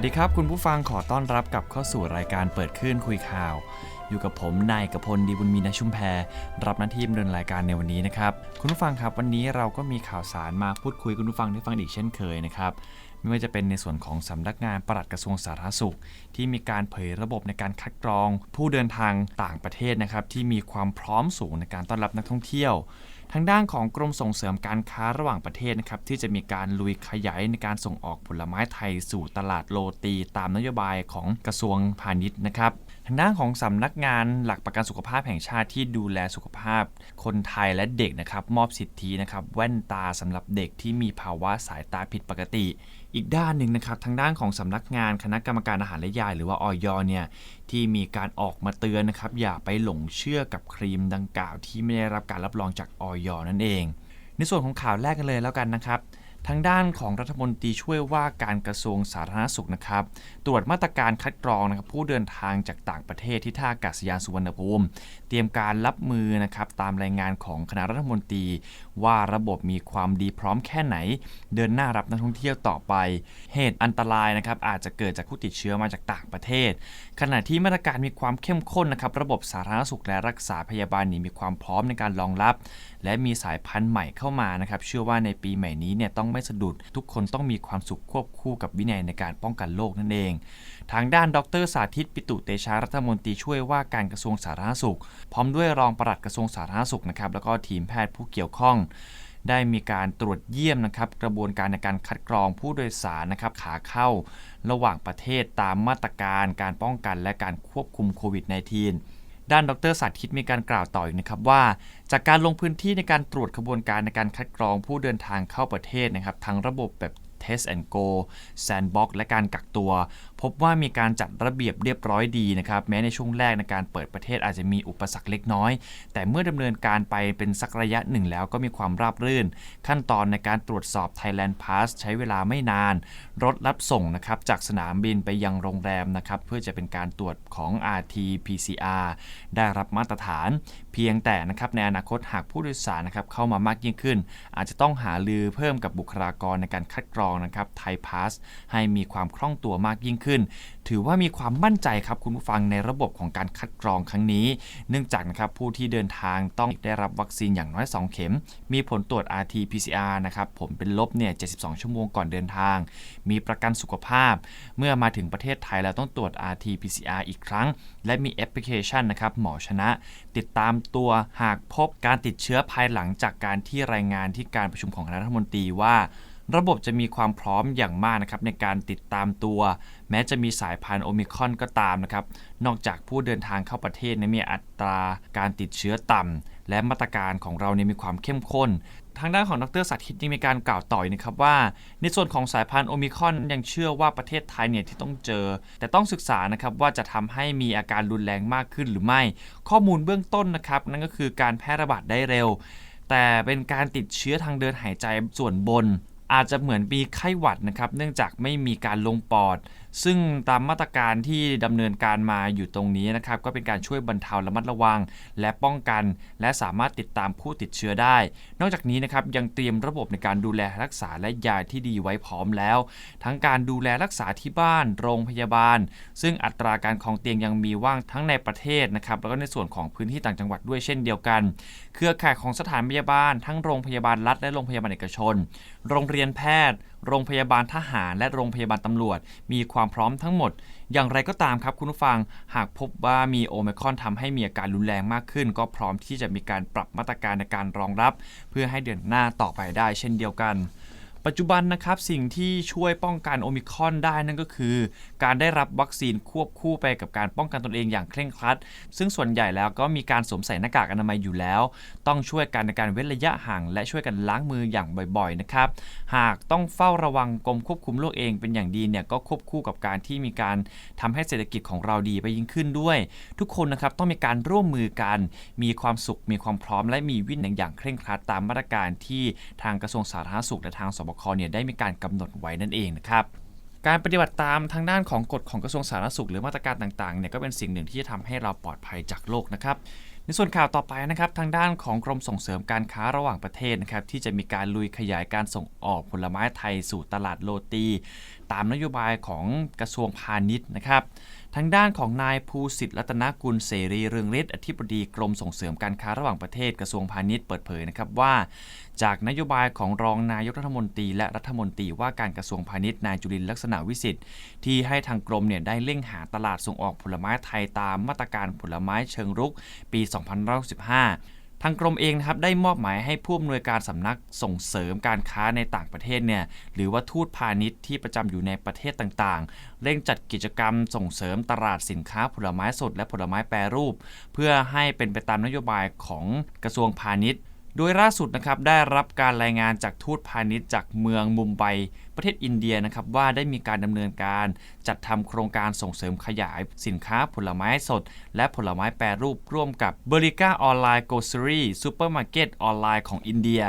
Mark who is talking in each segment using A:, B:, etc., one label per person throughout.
A: วัสดีครับคุณผู้ฟังขอต้อนรับกลับเข้าสู่รายการเปิดคลื่นคุยข่าว อยู่กับผมนายกพลดีบุญมีนชุมแพรรับหน้าที่ดำเนินรายการในวันนี้นะครับ คุณผู้ฟังครับวันนี้เราก็มีข่าวสารมาพูดคุยคุณผู้ฟังได้ฟังอีกเช่นเคยนะครับไม่ว่าจะเป็นในส่วนของสำนักงานปลัดกระทรวงสาธารณสุขที่มีการเผยระบบในการคัดกรอง ผู้เดินทางต่างประเทศนะครับที่มีความพร้อมสูงในการต้อนรับนักท่องเที่ยวทางด้านของกรมส่งเสริมการค้าระหว่างประเทศนะครับที่จะมีการลุยขยายในการส่งออกผลไม้ไทยสู่ตลาดโลตีตามนโยบายของกระทรวงพาณิชย์นะครับทางด้านของสำนักงานหลักประกันสุขภาพแห่งชาติที่ดูแลสุขภาพ คนไทยและเด็กนะครับมอบสิทธินะครับแว่นตาสำหรับเด็กที่มีภาวะสายตาผิดปกติ อีกด้านหนึ่งนะครับทางด้านของสำนักงานคณะกรรมการอาหารและยาหรือว่าออยเนี่ยที่มีการออกมาเตือนนะครับ อย่าไปหลงเชื่อกับครีมดังกล่าว ที่ไม่ได้รับการรับรองจากออยนั่นเอง ในส่วนของข่าวแรกกันเลยแล้วกันนะครับทางด้านของรัฐมนตรีช่วยว่าการกระทรวงสาธารณสุขนะครับ ตรวจมาตรการคัดกรองนะครับผู้เดินทางจากต่างประเทศที่ท่าอากาศยานสุวรรณภูมิ เตรียมการรับมือนะครับตามรายงานของคณะรัฐมนตรี ว่าระบบมีความดีพร้อมแค่ไหน เดินหน้ารับนักท่องเที่ยวต่อไป เหตุอันตรายนะครับอาจจะเกิดจากผู้ติดเชื้อมาจากต่างประเทศ ขณะที่มาตรการมีความเข้มข้นนะครับระบบสาธารณสุขและรักษาพยาบาลนี่มีความพร้อมในการรองรับ และมีสายพันธุ์ใหม่เข้ามานะครับเชื่อว่าในปีใหม่นี้เนี่ยต้องไม่สะดุด ทุกคนต้องมีความสุขควบคู่กับวินัยในการป้องกันโรคนั่นเอง ทางด้านดรสาธิตปิตุเตชารัฐมนตรีช่วยว่าการกระทรวงสาธารณสุข พร้อมด้วยรองปลัดกระทรวงสาธารณสุขนะครับแล้วก็ทีมแพทย์ผู้เกี่ยวข้อง ได้มีการตรวจเยี่ยมนะครับ กระบวนการในการคัดกรองผู้โดยสารนะครับขาเข้า ระหว่างประเทศตามมาตรการการป้องกันและการควบคุมโควิด -19 ด้านดรสาธิตมีการกล่าวต่ออีกนะครับว่า จากการลงพื้นที่ในการตรวจกระบวนการในการคัดกรองผู้เดินทางเข้าประเทศนะครับทั้งระบบแบบ Test and Go Sandbox และการกักตัว พบว่ามีการจัดระเบียบเรียบร้อยดีนะครับ แม้ในช่วงแรกในการเปิดประเทศอาจจะมีอุปสรรคเล็กน้อย แต่เมื่อดำเนินการไปเป็นสักระยะหนึ่งแล้วก็มีความราบรื่น ขั้นตอนในการตรวจสอบ Thailand Pass ใช้เวลาไม่นาน รถรับส่งนะครับจากสนามบินไปยังโรงแรมนะครับเพื่อจะเป็นการตรวจของ RT-PCR ได้รับมาตรฐานเพียงแต่นะครับในอนาคตหากผู้โดยสารนะครับเข้ามามากยิ่งขึ้น อาจจะต้องหาลือเพิ่มกับบุคลากรในการคัดกรองนะครับไทยพาสให้มีความคล่องตัวมากยิ่งขึ้น ถือว่ามีความมั่นใจครับคุณผู้ฟังในระบบของการคัดกรองครั้งนี้ เนื่องจากนะครับผู้ที่เดินทางต้องได้รับวัคซีนอย่างน้อย 2 เข็ม มีผลตรวจ RT-PCR นะครับผมเป็นลบเนี่ย 72 ชั่วโมงก่อนเดินทาง มีประกันสุขภาพ เมื่อมาถึงประเทศไทยแล้วต้องตรวจ RT-PCR อีกครั้ง และมีแอปพลิเคชันนะครับหมอชนะ ติดตามตัวหากพบการติดเชื้อภายหลังจากการที่รายงานที่การประชุมของคณะรัฐมนตรีว่า ระบบจะมีความพร้อมอย่างมากนะครับในการติดตามตัว แม้จะมีสายพันธุ์โอมิครอนก็ตามนะครับ นอกจากผู้เดินทางเข้าประเทศเนี่ยมีอัตราการติดเชื้อต่ำและมาตรการของเราเนี่ยมีความเข้มข้น ทางด้านของดรสาธิตยังมีการกล่าวต่อยนะครับว่า ในส่วนของสายพันธุ์โอมิคอนยังเชื่อว่าประเทศไทยเนี่ยที่ต้องเจอ แต่ต้องศึกษานะครับว่าจะทำให้มีอาการรุนแรงมากขึ้นหรือไม่ ข้อมูลเบื้องต้นนะครับนั่นก็คือการแพร่ระบาดได้เร็ว แต่เป็นการติดเชื้อทางเดินหายใจส่วนบน อาจจะเหมือนมีไข้หวัดนะครับ เนื่องจากไม่มีการลงปอดซึ่งตามมาตรการที่ดำเนินการมาอยู่ตรงนี้นะครับก็เป็นการช่วยบรรเทาระมัดระวัง และป้องกัน และสามารถติดตามผู้ติดเชื้อได้ นอกจากนี้นะครับยังเตรียมระบบในการดูแลรักษาและยาที่ดีไว้พร้อมแล้ว ทั้งการดูแลรักษาที่บ้าน โรงพยาบาล ซึ่งอัตราการคองเตียงยังมีว่างทั้งในประเทศนะครับแล้วก็ในส่วนของพื้นที่ต่างจังหวัดด้วยเช่นเดียวกัน เครือข่ายของสถานพยาบาล ทั้งโรงพยาบาลรัฐและโรงพยาบาลเอกชน โรงเรียนแพทย์โรงพยาบาลทหาร และโรงพยาบาลตำรวจ มีความพร้อมทั้งหมด อย่างไรก็ตามครับคุณผู้ฟัง หากพบว่ามีโอมครอนทำให้มีอาการรุนแรงมากขึ้น ก็พร้อมที่จะมีการปรับมาตรการในการรองรับ เพื่อให้เดินหน้าต่อไปได้เช่นเดียวกันปัจจุบันนะครับสิ่งที่ช่วยป้องกันโอมิคอนได้นั่นก็คือการได้รับวัคซีนควบคู่ไปกับการป้องกันตนเองอย่างเคร่งครัด ซึ่งส่วนใหญ่แล้วก็มีการสวมใส่หน้ากากอนามัยอยู่แล้ว ต้องช่วยกันในการเว้นระยะห่าง และช่วยกันล้างมืออย่างบ่อยๆนะครับหากต้องเฝ้าระวังกรมควบคุมโรคเองเป็นอย่างดีเนี่ยก็ควบคู่กับการที่มีการทำให้เศรษฐกิจของเราดีไปยิ่งขึ้นด้วย ทุกคนนะครับต้องมีการร่วมมือกัน มีความสุขมีความพร้อม และมีวินัยอย่างเคร่งครัดตามมาตรการที่ทางกระทรวงสาธารณสุขและทางสบคเนี่ยได้มีการกำหนดไว้นั่นเองนะครับ การปฏิบัติตามทางด้านของกฎของกระทรวงสาธารณสุข หรือมาตรการต่างๆเนี่ยก็เป็นสิ่งหนึ่งที่จะทำให้เราปลอดภัยจากโรคนะครับ ในส่วนข่าวต่อไปนะครับทางด้านของกรมส่งเสริมการค้าระหว่างประเทศนะครับที่จะมีการลุยขยายการส่งออกผลไม้ไทยสู่ตลาดโลตี ตามนโยบายของกระทรวงพาณิชย์นะครับทางด้านของนายภูสิทธิ์รัตนกุลเสรีเรืองฤทธิ์อธิบดีกรมส่งเสริมการค้าระหว่างประเทศกระทรวงพาณิชย์เปิดเผยนะครับว่า จากนโยบายของรองนายกรัฐมนตรี และรัฐมนตรีว่าการกระทรวงพาณิชย์นายจุลินลักษณะวิสิทธิ์ที่ให้ทางกรมเนี่ยได้เร่งหาตลาดส่งออกผลไม้ไทยตามมาตรการผลไม้เชิงรุกปี 2565ทางกรมเองนะครับได้มอบหมายให้ผู้อำนวยการสำนักส่งเสริมการค้าในต่างประเทศเนี่ยหรือว่าทูตพาณิชย์ที่ประจำอยู่ในประเทศต่างๆ เร่งจัดกิจกรรมส่งเสริมตลาดสินค้าผลไม้สดและผลไม้แปรรูป เพื่อให้เป็นไปตามนโยบายของกระทรวงพาณิชย์ โดยล่าสุดนะครับได้รับการรายงานจากทูตพาณิชย์จากเมืองมุมไบประเทศอินเดียนะครับว่าได้มีการดำเนินการจัดทำโครงการส่งเสริมขยายสินค้าผลไม้สด และผลไม้แปรรูปร่วมกับเบริก้าออนไลน์โกซ e รี่ซูเปอร์มาร์เก็ตออนไลน์ของอินเดีย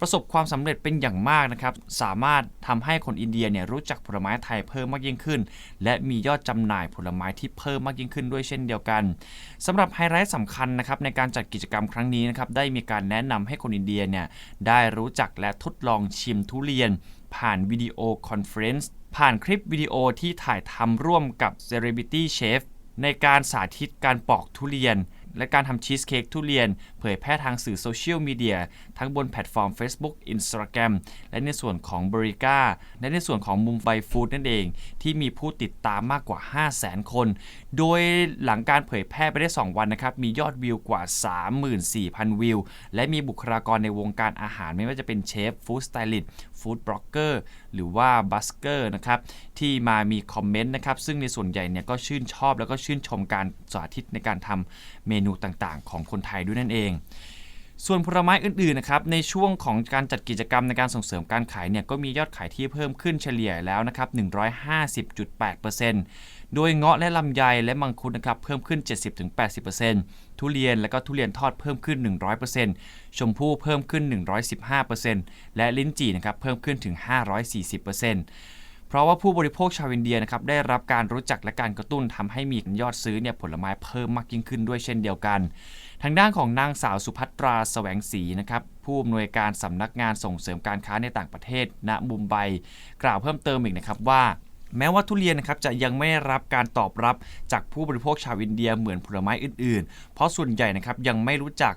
A: ประสบความสำเร็จเป็นอย่างมากนะครับ สามารถทำให้คนอินเดียเนี่ยรู้จักผลไม้ไทยเพิ่มมากยิ่งขึ้น และมียอดจำหน่ายผลไม้ที่เพิ่มมากยิ่งขึ้นด้วยเช่นเดียวกันสำหรับไฮไลท์สำคัญนะครับในการจัดกิจกรรมครั้งนี้นะครับได้มีการแนะนำให้คนอินเดียเนี่ยได้รู้จักและทดลองชิมทุเรียน ผ่านวิดีโอคอนเฟรนซ์ผ่านคลิปวิดีโอที่ถ่ายทำร่วมกับ Celebrity Chef ในการสาธิตการปอกทุเรียน และการทำชีสเค้กทุเรียน ผยแพร่ทางสื่อโซเชียลมีเดียทั้งบนแพลตฟอร์ม Facebook Instagram และในส่วนของ b r i c a และในส่วนของมุมไบฟู้ดนั่นเอง ที่มีผู้ติดตามมากกว่า 500,000 คน โดยหลังการเผยแพร่ไปได้ 2 วันนะครับ มียอดวิวกว่า 34,000 วิว และมีบุคลากรในวงการอาหารไม่ว่าจะเป็นเชฟฟู้ดสไตลิสต์ฟู้ดบล็อกเกอร์หรือว่าบัสเกอร์นะครับที่มามีคอมเมนต์นะครับซึ่งในส่วนใหญ่เนี่ยก็ชื่นชอบแล้วก็ชื่นชมการสาธิตในการทำเมนูต่างๆ ของคนไทยด้วยนั่นเองส่วนผลไม้อื่นๆนะครับในช่วงของการจัดกิจกรรมในการส่งเสริมการขายเนี่ยก็มียอดขายที่เพิ่มขึ้นเฉลี่ยแล้วนะครับ150.8%โดยเงาะและลำไยและมังคุดนะครับเพิ่มขึ้น 70-80%ทุเรียนและก็ทุเรียนทอดเพิ่มขึ้น 100%ชมพู่เพิ่มขึ้น 115%และลิ้นจี่นะครับเพิ่มขึ้นถึง 540%เพราะว่าผู้บริโภคชาวอินเดียนะครับได้รับการรู้จักและการกระตุ้นทำให้มียอดซื้อเนี่ยผลไม้เพิ่มมากยิ่งขึ้นด้วยเช่นเดียวกัน ทางด้านของนางสาวสุภัตราแสวงศรีนะครับผู้อำนวยการสำนักงานส่งเสริมการค้าในต่างประเทศ ณมุมไบกล่าวเพิ่มเติมอีกนะครับว่าแม้ว่าทุเรียนนะครับจะยังไม่ได้รับการตอบรับจากผู้บริโภคชาวอินเดียเหมือนผลไม้อื่นๆ เพราะส่วนใหญ่นะครับยังไม่รู้จัก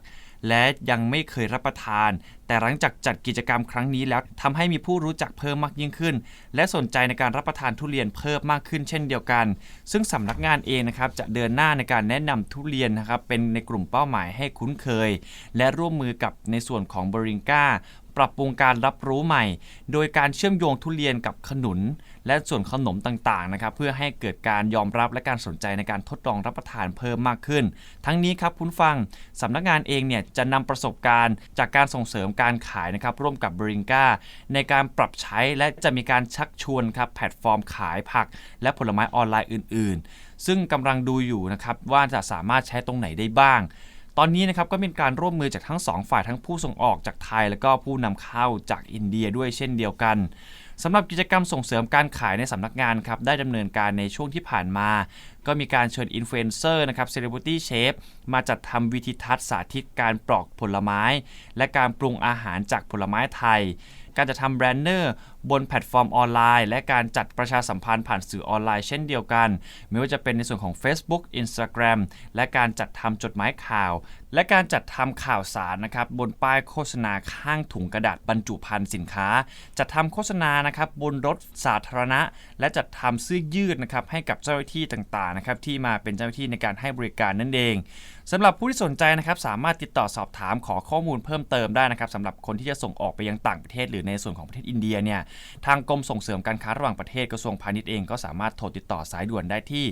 A: และยังไม่เคยรับประทาน แต่หลังจากจัดกิจกรรมครั้งนี้แล้วทำให้มีผู้รู้จักเพิ่มมากยิ่งขึ้น และสนใจในการรับประทานทุเรียนเพิ่มมากขึ้นเช่นเดียวกัน ซึ่งสำนักงานเองนะครับจะเดินหน้าในการแนะนำทุเรียนนะครับเป็นในกลุ่มเป้าหมายให้คุ้นเคย และร่วมมือกับในส่วนของบริงกา ปรับปรุงการรับรู้ใหม่ โดยการเชื่อมโยงทุเรียนกับขนุน และส่วนขนมต่างๆนะครับเพื่อให้เกิดการยอมรับและการสนใจในการทดลองรับประทานเพิ่มมากขึ้น ทั้งนี้ครับคุณฟังสำนักงานเองเนี่ยจะนำประสบการณ์ จากการส่งเสริมการขายนะครับร่วมกับบริงกาในการปรับใช้และจะมีการชักชวนครับแพลตฟอร์มขายผัก และผลไม้ออนไลน์อื่น ๆ ซึ่งกำลังดูอยู่นะครับว่าจะสามารถใช้ตรงไหนได้บ้าง ตอนนี้นะครับก็เป็นการร่วมมือจากทั้ง 2 ฝ่ายทั้งผู้ส่งออกจากไทย และก็ผู้นำเข้าจากอินเดียด้วยเช่นเดียวกันสำหรับกิจกรรมส่งเสริมการขายในสำนักงานครับได้ดำเนินการในช่วงที่ผ่านมา ก็มีการเชิญอินฟลูเอนเซอร์นะครับเซเลบริตี้เชฟมาจัดทำวิธีทัศน์สาธิตการปลอกผลไม้ และการปรุงอาหารจากผลไม้ไทย การจะทำแบรนเนอร์บนแพลตฟอร์มออนไลน์ และการจัดประชาสัมพันธ์ผ่านสื่อออนไลน์เช่นเดียวกัน ไม่ว่าจะเป็นในส่วนของ Facebook Instagram และการจัดทำจดหมายข่าว และการจัดทำข่าวสารนะครับบนป้ายโฆษณาข้างถุงกระดาษบรรจุภัณฑ์สินค้า จัดทำโฆษณานะครับบนรถสาธารณะ และจัดทำเสื้อยืดนะครับให้กับเจ้าหน้าที่ต่างๆนะครับที่มาเป็นเจ้าหน้าที่ในการให้บริการนั่นเองสำหรับผู้ที่สนใจนะครับสามารถติดต่อสอบถามขอข้อมูลเพิ่มเติมได้นะครับสำหรับคนที่จะส่งออกไปยังต่างประเทศ หรือในส่วนของประเทศอินเดียเนี่ยทางกรมส่งเสริมการค้าระหว่างประเทศกระทรวงพาณิชย์เองก็สามารถโทรติดต่อสายด่วนได้ที่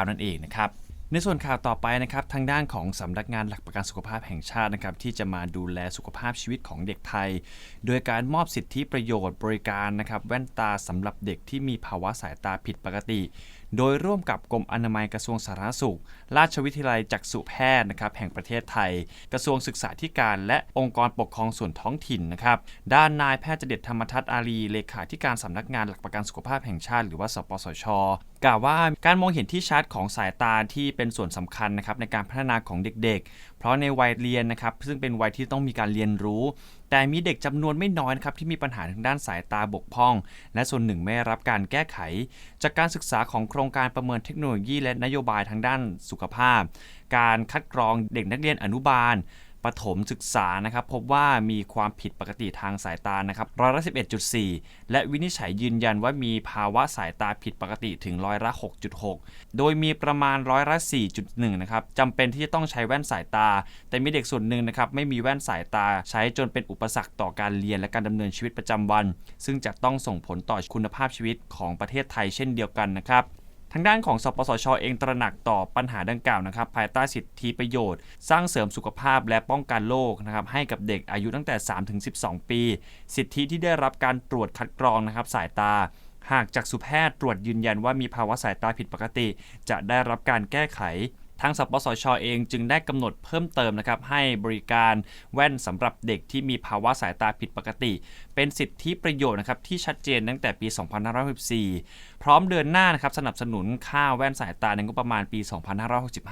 A: 1169 นั่นเองนะครับ ในส่วนข่าวต่อไปนะครับทางด้านของสำนักงานหลักประกันสุขภาพแห่งชาตินะครับที่จะมาดูแลสุขภาพชีวิตของเด็กไทย โดยการมอบสิทธิประโยชน์บริการนะครับแว่นตาสำหรับเด็กที่มีภาวะสายตาผิดปกติ โดยร่วมกับกรมอนามัยกระทรวงสาธารณสุข ราชวิทยาลัยจักษุแพทย์นะครับแห่งประเทศไทย กระทรวงศึกษาธิการและองค์กรปกครองส่วนท้องถิ่นนะครับด้านนายแพทย์เจเด็ดธรรมทัศน์อารีเลขาธิการสำนักงานหลักประกันสุขภาพแห่งชาติ หรือว่าสปสช กล่าวว่าการมองเห็นที่ชัดของสายตาที่เป็นส่วนสำคัญนะครับในการพัฒนาของเด็กๆ เพราะในวัยเรียนนะครับซึ่งเป็นวัยที่ต้องมีการเรียนรู้ แต่มีเด็กจำนวนไม่น้อยนะครับที่มีปัญหาทางด้านสายตาบกพร่อง และส่วนหนึ่งไม่รับการแก้ไข จากการศึกษาของโครงการประเมินเทคโนโลยี และนโยบายทางด้านสุขภาพ การคัดกรองเด็กนักเรียนอนุบาล ประถมศึกษานะครับพบว่ามีความผิดปกติทางสายตานะครับร้อยละ11.4 และวินิจฉัยยืนยันว่ามีภาวะสายตาผิดปกติถึงร้อยละ6.6 โดยมีประมาณร้อยละ4.1นะครับจำเป็นที่จะต้องใช้แว่นสายตา แต่มีเด็กส่วนหนึ่งนะครับไม่มีแว่นสายตาใช้จนเป็นอุปสรรคต่อการเรียนและการดำเนินชีวิตประจำวัน ซึ่งจะต้องส่งผลต่อคุณภาพชีวิตของประเทศไทยเช่นเดียวกันนะครับางด้านของสปสชเองตระหนักต่อปัญหาดังกล่าวนะครับภายใต้สิทธิประโยชน์ สร้างเสริมสุขภาพและป้องกันโรคนะครับให้กับเด็กอายุตั้งแต่ 3-12 ปี สิทธิที่ได้รับการตรวจคัดกรองนะครับสายตาหากจากสุแพทย์ตรวจยืนยันว่ามีภาวะสายตาผิดปกติ จะได้รับการแก้ไข ทางสปสชเองจึงได้กำหนดเพิ่มเติมนะครับให้บริการแว่นสำหรับเด็กที่มีภาวะสายตาผิดปกติ เป็นสิทธิประโยชน์นะครับที่ชัดเจนตั้งแต่ปี 2564 พร้อมเดินหน้านะครับสนับสนุนค่าแว่นสายตาในงบประมาณปี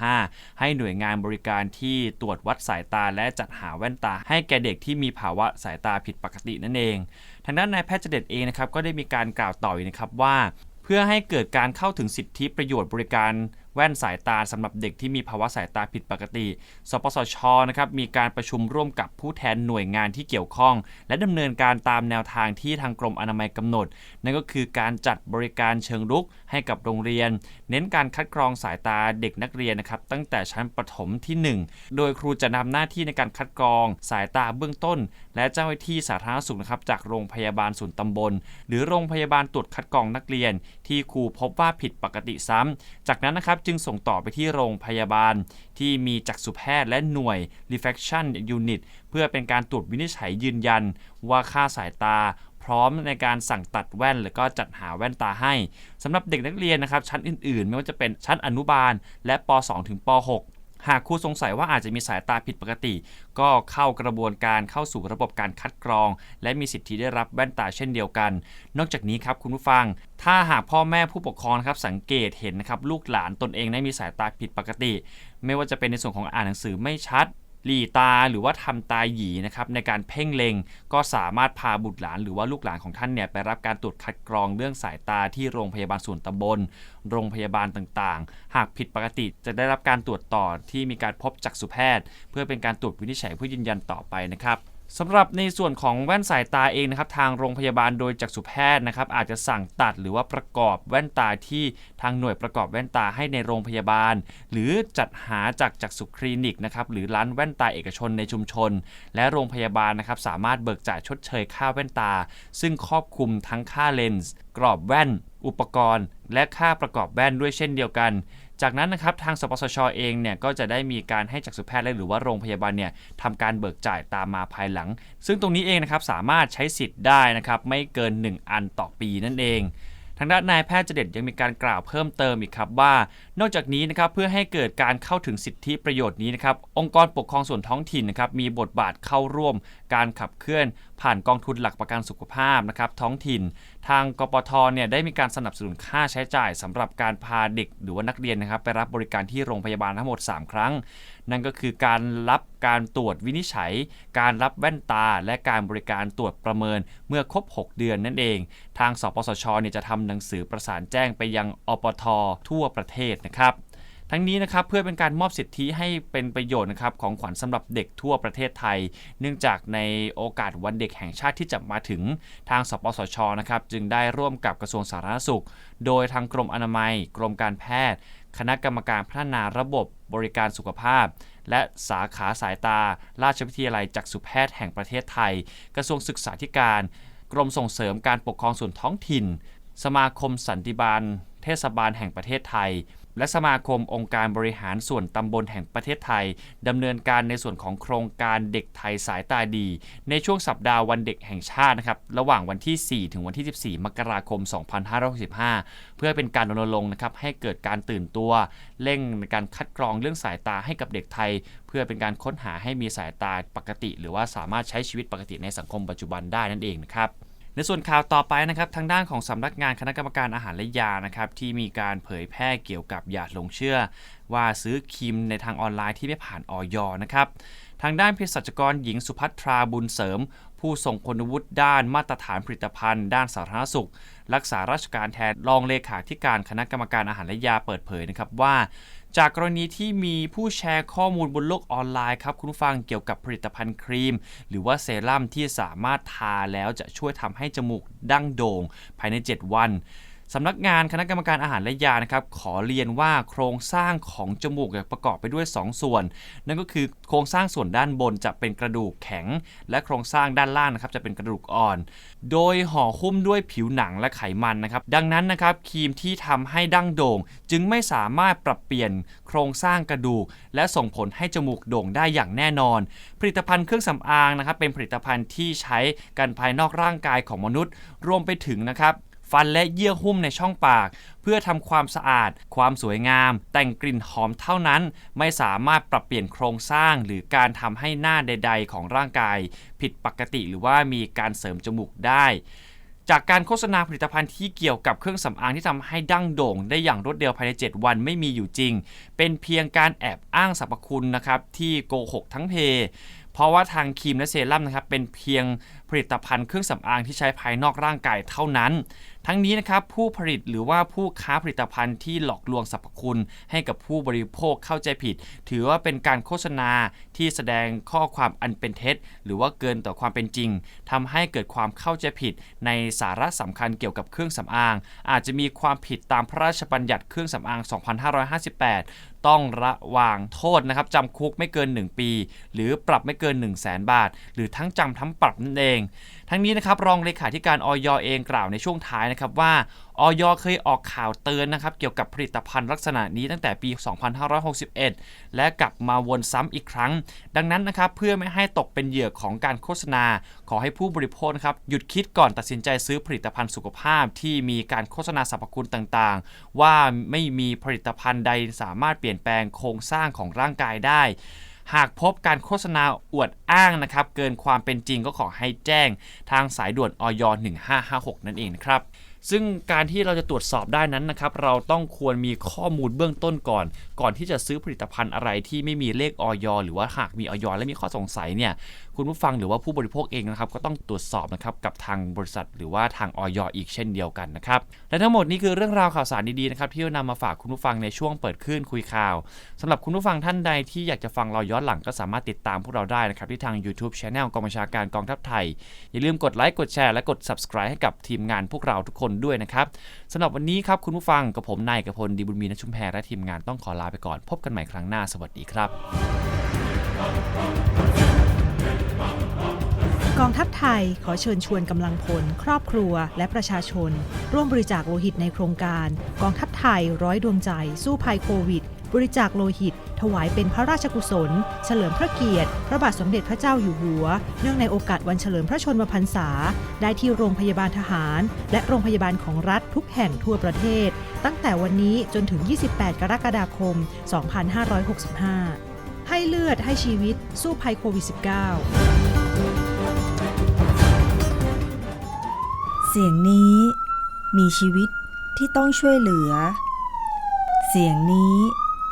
A: 2565 ให้หน่วยงานบริการที่ตรวจวัดสายตาและจัดหาแว่นตา ให้แก่เด็กที่มีภาวะสายตาผิดปกตินั่นเอง ทางด้านนายแพทย์เจเดตเองนะครับก็ได้มีการกล่าวต่ออีกนะครับว่า เพื่อให้เกิดการเข้าถึงสิทธิประโยชน์บริการ แว่นสายตาสำหรับเด็กที่มีภาวะสายตาผิดปกติ สปสชนะครับมีการประชุมร่วมกับผู้แทนหน่วยงานที่เกี่ยวข้อง และดำเนินการตามแนวทางที่ทางกรมอนามัยกำหนด นั่นก็คือการจัดบริการเชิงรุก ให้กับโรงเรียน เน้นการคัดกรองสายตาเด็กนักเรียนนะครับตั้งแต่ชั้นประถมที่ 1 โดยครูจะนำหน้าที่ในการคัดกรองสายตาเบื้องต้น และเจ้าหน้าที่สาธารณสุขนะครับจากโรงพยาบาลส่วนตำบล หรือโรงพยาบาลตรวจคัดกรองนักเรียน ที่ครูพบว่าผิดปกติซ้ำจากนั้นนะครับจึงส่งต่อไปที่โรงพยาบาล ที่มีจักษุแพทย์และหน่วย refraction unit เพื่อเป็นการตรวจวินิจฉัยยืนยัน ว่าค่าสายตา พร้อมในการสั่งตัดแว่น หรือก็จัดหาแว่นตาให้สำหรับเด็กนักเรียนนะครับชั้นอื่นๆ ไม่ว่าจะเป็นชั้นอนุบาล และป .2 ถึงป .6 หากครูสงสัยว่าอาจจะมีสายตาผิดปกติ ก็เข้ากระบวนการเข้าสู่ระบบการคัดกรอง และมีสิทธิได้รับแว่นตาเช่นเดียวกัน นอกจากนี้ครับคุณผู้ฟัง ถ้าหากพ่อแม่ผู้ปกครองครับสังเกตเห็นนะครับลูกหลานตนเองได้มีสายตาผิดปกติ ไม่ว่าจะเป็นในส่วนของอ่านหนังสือไม่ชัด หลีตาหรือว่าทำตาหยีนะครับในการเพ่งเล็งก็สามารถพาบุตรหลานหรือว่าลูกหลานของท่านเนี่ยไปรับการตรวจคัดกรองเรื่องสายตาที่โรงพยาบาลส่วนตำบล โรงพยาบาลต่างๆ หากผิดปกติจะได้รับการตรวจต่อที่มีการพบจักษุแพทย์ เพื่อเป็นการตรวจวินิจฉัยเพื่อยืนยันต่อไปนะครับ สำหรับในส่วนของแว่นสายตาเองนะครับ ทางโรงพยาบาลโดยจักษุแพทย์นะครับ อาจจะสั่งตัดหรือว่าประกอบแว่นตาที่ทางหน่วยประกอบแว่นตาให้ในโรงพยาบาล หรือจัดหาจากจักษุคลินิกนะครับหรือร้านแว่นตาเอกชนในชุมชน และโรงพยาบาลนะครับสามารถเบิกจ่ายชดเชยค่าแว่นตา ซึ่งครอบคลุมทั้งค่าเลนส์กรอบแว่น อุปกรณ์ และค่าประกอบแว่นด้วยเช่นเดียวกัน จากนั้นนะครับทางสปสชเองเนี่ยก็จะได้มีการให้จักษุแพทย์และหรือว่าโรงพยาบาลเนี่ยทำการเบิกจ่ายตามมาภายหลัง ซึ่งตรงนี้เองนะครับสามารถใช้สิทธิ์ได้นะครับไม่เกิน 1 อันต่อปีนั่นเองทางด้านนายแพทย์เจเด็ยังมีการกล่าวเพิ่มเติมอีกครับว่า นอกจากนี้นะครับเพื่อให้เกิดการเข้าถึงสิทธิประโยชน์นี้นะครับองค์กรปกครองส่วนท้องถิ่นนะครับมีบทบาทเข้าร่วมการขับเคลื่อนผ่านกองทุนหลักประกันสุขภาพนะครับท้องถิ่น ทางกปทเนี่ยได้มีการสนับสนุนค่าใช้จ่ายสำหรับการพาเด็กหรือว่านักเรียนนะครับไปรับบริการที่โรงพยาบาลทั้งหมด 3 ครั้ง นั่นก็คือการรับการตรวจวินิจฉัย การรับแว่นตา และการบริการตรวจประเมินเมื่อครบ 6 เดือนนั่นเอง ทางสปสชเนี่ยจะทำหนังสือประสานแจ้งไปยังอปททั่วประเทศนะครับ ทั้งนี้นะครับเพื่อเป็นการมอบสิทธิให้เป็นประโยชน์นะครับของขวัญสำหรับเด็กทั่วประเทศไทย เนื่องจากในโอกาสวันเด็กแห่งชาติที่จะมาถึงทางสปสชนะครับจึงได้ร่วมกับกระทรวงสาธารณสุข โดยทางกรมอนามัย กรมการแพทย์ คณะกรรมการพัฒนาระบบบริการสุขภาพ และสาขาสายตา ราชวิทยาลัยจักษุแพทย์แห่งประเทศไทย กระทรวงศึกษาธิการ กรมส่งเสริมการปกครองส่วนท้องถิ่น สมาคมสันติบาลเทศบาลแห่งประเทศไทย และสมาคมองค์การบริหารส่วนตำบลแห่งประเทศไทยดำเนินการในส่วนของโครงการเด็กไทยสายตาดี ในช่วงสัปดาห์วันเด็กแห่งชาตินะครับระหว่างวันที่ 4 ถึงวันที่ 14 มกราคม 2565 เพื่อเป็นการรณรงค์นะครับให้เกิดการตื่นตัว เร่งในการคัดกรองเรื่องสายตาให้กับเด็กไทย เพื่อเป็นการค้นหาให้มีสายตาปกติ หรือว่าสามารถใช้ชีวิตปกติในสังคมปัจจุบันได้นั่นเองนะครับ ในส่วนข่าวต่อไปนะครับทางด้านของสำนักงานคณะกรรมการอาหารและยานะครับที่มีการเผยแพร่เกี่ยวกับยาหลงเชื่อ ว่าซื้อครีมในทางออนไลน์ที่ไม่ผ่านออยนะครับทางด้านเภสัชกรหญิงสุภัทราบุญเสริม ผู้ทรงคุณวุฒิด้านมาตรฐานผลิตภัณฑ์ ด้านสาธารณสุข รักษาราชการแทนรองเลขาธิการคณะกรรมการอาหารและยาเปิดเผยนะครับว่า จากกรณีที่มีผู้แชร์ข้อมูลบนโลกออนไลน์ครับคุณฟังเกี่ยวกับผลิตภัณฑ์ครีม หรือว่าเซรั่มที่สามารถทาแล้วจะช่วยทำให้จมูกดั้งโด่ง ภายใน 7 วัน สำนักงานคณะกรรมการอาหารและยานะครับ ขอเรียนว่าโครงสร้างของจมูกประกอบไปด้วย 2 ส่วน นั่นก็คือโครงสร้างส่วนด้านบนจะเป็นกระดูกแข็ง และโครงสร้างด้านล่างนะครับจะเป็นกระดูกอ่อน โดยห่อหุ้มด้วยผิวหนังและไขมันนะครับ ดังนั้นนะครับครีมที่ทำให้ดั้งโด่ง จึงไม่สามารถปรับเปลี่ยนโครงสร้างกระดูก และส่งผลให้จมูกโด่งได้อย่างแน่นอน ผลิตภัณฑ์เครื่องสำอางนะครับเป็นผลิตภัณฑ์ที่ใช้กันภายนอกร่างกายของมนุษย์ รวมไปถึงนะครับ ฟันและเยื่อหุ้มในช่องปาก เพื่อทำความสะอาด ความสวยงาม แต่งกลิ่นหอมเท่านั้น ไม่สามารถปรับเปลี่ยนโครงสร้าง หรือการทำให้หน้าใด ๆ ของร่างกาย ผิดปกติหรือว่ามีการเสริมจมูกได้จากการโฆษณาผลิตภัณฑ์ที่เกี่ยวกับเครื่องสำอางที่ทำให้ดั้งโด่งได้อย่างรวดเร็วภายใน 7 วันไม่มีอยู่จริงเป็นเพียงการแอบอ้างสรรพคุณนะครับที่โกหกทั้งเพเพราะว่าทางครีมและเซรั่มนะครับเป็นเพียงผลิตภัณฑ์เครื่องสำอางที่ใช้ภายนอกร่างกายเท่านั้น ทั้งนี้นะครับผู้ผลิตหรือว่าผู้ค้าผลิตภัณฑ์ที่หลอกลวงสรรพคุณให้กับผู้บริโภคเข้าใจผิด ถือว่าเป็นการโฆษณาที่แสดงข้อความอันเป็นเท็จ หรือว่าเกินต่อความเป็นจริงทำให้เกิดความเข้าใจผิด ในสาระสำคัญเกี่ยวกับเครื่องสำอาง อาจจะมีความผิดตามพระราชบัญญัติเครื่องสำอาง 2558 ต้องระวางโทษนะครับจำคุกไม่เกิน 1 ปี หรือปรับไม่เกิน 1 0 0 0 0แสนบาท หรือทั้งจำทั้งปรับนั่นเองทั้งนี้นะครับรองเลขาธิการออยเองกล่าวในช่วงท้ายนะครับว่าออยเคยออกข่าวเตือนนะครับเกี่ยวกับผลิตภัณฑ์ลักษณะนี้ตั้งแต่ปี 2561 และกลับมาวนซ้ำอีกครั้ง ดังนั้นนะครับเพื่อไม่ให้ตกเป็นเหยื่อของการโฆษณา ขอให้ผู้บริโภคนะครับหยุดคิดก่อนตัดสินใจซื้อผลิตภัณฑ์สุขภาพที่มีการโฆษณาสรรพคุณต่างๆ ว่าไม่มีผลิตภัณฑ์ใดสามารถเปลี่ยนแปลงโครงสร้างของร่างกายได้ หากพบการโฆษณาอวดอ้างนะครับเกินความเป็นจริงก็ขอให้แจ้งทางสายด่วนออย1556 นั่นเองนะครับ ซึ่งการที่เราจะตรวจสอบได้นั้นนะครับ เราต้องควรมีข้อมูลเบื้องต้นก่อน ก่อนที่จะซื้อผลิตภัณฑ์อะไรที่ไม่มีเลขออยหรือว่าหากมีออยและมีข้อสงสัยเนี่ยคุณผู้ฟังหรือว่าผู้บริโภคเองนะครับก็ต้องตรวจสอบนะครับกับทางบริษัท หรือว่าทางออยอีกเช่นเดียวกันนะครับและทั้งหมดนี้คือเรื่องราวข่าวสารดีๆนะครับที่นำมาฝากคุณผู้ฟังในช่วงเปิดคลื่นคุยข่าวสำหรับคุณผู้ฟังท่านใดที่อยากจะฟังเราย้อนหลังก็สามารถติดตามพวกเราได้นะครับที่ทาง YouTube Channel กองบัญชาการกองทัพไทยอย่าลืมกดไลค์กดแชร์และกด subscribe ให้กับทีมงานพวกเราทุกคนด้วยนะครับสำหรับวันนี้ครับคุณผู้ฟังกับผมนายกพลดีบุญมีนชุมแพรและทีมงานต้องขอลาไปก่อน พบกันใหม่ครั้งหน้าสวัสดีครับ
B: กองทัพไทยขอเชิญชวนกำลังพล ครอบครัว และประชาชน ร่วมบริจาคโลหิตในโครงการ กองทัพไทยร้อยดวงใจสู้ภัยโควิด บริจาคโลหิต ถวายเป็นพระราชกุศล เฉลิมพระเกียรติ พระบาทสมเด็จพระเจ้าอยู่หัว เนื่องในโอกาสวันเฉลิมพระชนมพรรษา ได้ที่โรงพยาบาลทหาร และโรงพยาบาลของรัฐทุกแห่งทั่วประเทศ ตั้งแต่วันนี้จนถึง 28 กรกฎาคม 2565 ให้เลือดให้ชีวิต สู้ภัยโควิด -19
C: เสียงนี้มีชีวิตที่ต้องช่วยเหลือ เสียงนี้